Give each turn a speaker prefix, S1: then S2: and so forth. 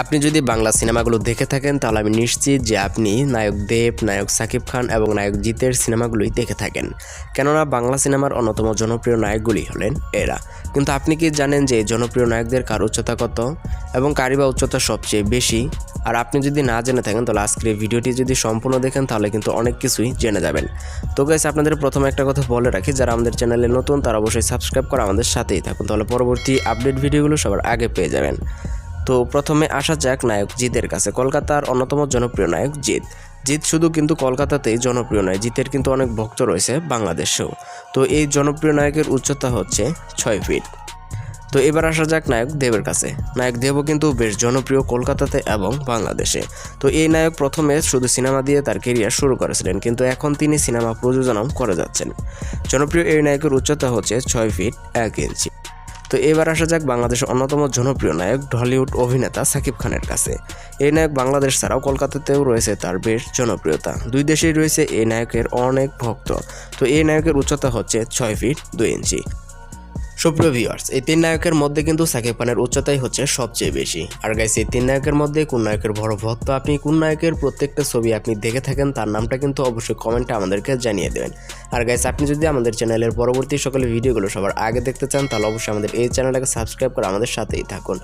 S1: আপনি যদি বাংলা সিনেমাগুলো দেখে থাকেন, তাহলে আমি নিশ্চিত যে আপনি নায়ক দেব, নায়ক সাকিব খান এবং নায়ক জিতের সিনেমাগুলোই দেখে থাকেন। কেননা বাংলা সিনেমার অন্যতম জনপ্রিয় নায়কগুলি হলেন এরা। কিন্তু আপনি কি জানেন যে জনপ্রিয় নায়কদের কার উচ্চতা কত এবং কারি বা উচ্চতা সবচেয়ে বেশি? আর আপনি যদি না জেনে থাকেন, তাহলে আজকের এই ভিডিওটি যদি সম্পূর্ণ দেখেন, তাহলে কিন্তু অনেক কিছুই জেনে যাবেন। তো গাইস আপনাদের প্রথমে একটা কথা বলে রাখি, যারা আমাদের চ্যানেলে নতুন, তারা অবশ্যই সাবস্ক্রাইব করে আমাদের সাথেই থাকুন, তাহলে পরবর্তী আপডেট ভিডিওগুলো সবার আগে পেয়ে যাবেন। তো প্রথমে আসা যাক নায়ক জিতের কাছে। কলকাতার অন্যতম জনপ্রিয় নায়ক জিৎ। জিৎ শুধু কিন্তু কলকাতাতেই জনপ্রিয় নয়, জিতের কিন্তু অনেক ভক্ত রয়েছে বাংলাদেশেও। তো এই জনপ্রিয় নায়কের উচ্চতা হচ্ছে ছয় ফিট। তো এবার আসা যাক নায়ক দেবের কাছে। নায়ক দেবও কিন্তু বেশ জনপ্রিয় কলকাতাতে এবং বাংলাদেশে। তো এই নায়ক প্রথমে শুধু সিনেমা দিয়ে তার কেরিয়ার শুরু করেছিলেন, কিন্তু এখন তিনি সিনেমা প্রযোজনাও করে যাচ্ছেন। জনপ্রিয় এই নায়কের উচ্চতা হচ্ছে ছয় ফিট এক ইঞ্চি। তো এবার আসা যাক বাংলাদেশের অন্যতম জনপ্রিয় নায়ক ঢলিউড অভিনেতা সাকিব খানের কাছে। এই নায়ক বাংলাদেশ ছাড়াও কলকাতাতেও রয়েছে তার বেশ জনপ্রিয়তা। দুই দেশেই রয়েছে এই নায়কের অনেক ভক্ত। তো এই নায়কের উচ্চতা হচ্ছে ছয় ফিট দুই ইঞ্চি। সুপ্রিয় ভিউয়ার্স, এই তিন নায়কের মধ্যে কিন্তু সাকিব খানের উচ্চতাই হচ্ছে সবচেয়ে বেশি। আর গাইস এই তিন নায়কের মধ্যে কোন নায়কের বড় ভক্ত আপনি, কোন নায়কের প্রত্যেকটা ছবি আপনি দেখে থাকেন, তার নামটা কিন্তু অবশ্যই কমেন্টে আমাদেরকে জানিয়ে দেবেন। আর গাইস আপনি যদি আমাদের চ্যানেলের পরবর্তী সকল ভিডিওগুলো সবার আগে দেখতে চান, তাহলে অবশ্যই আমাদের এই চ্যানেলটাকে সাবস্ক্রাইব করে আমাদের সাথেই থাকুন।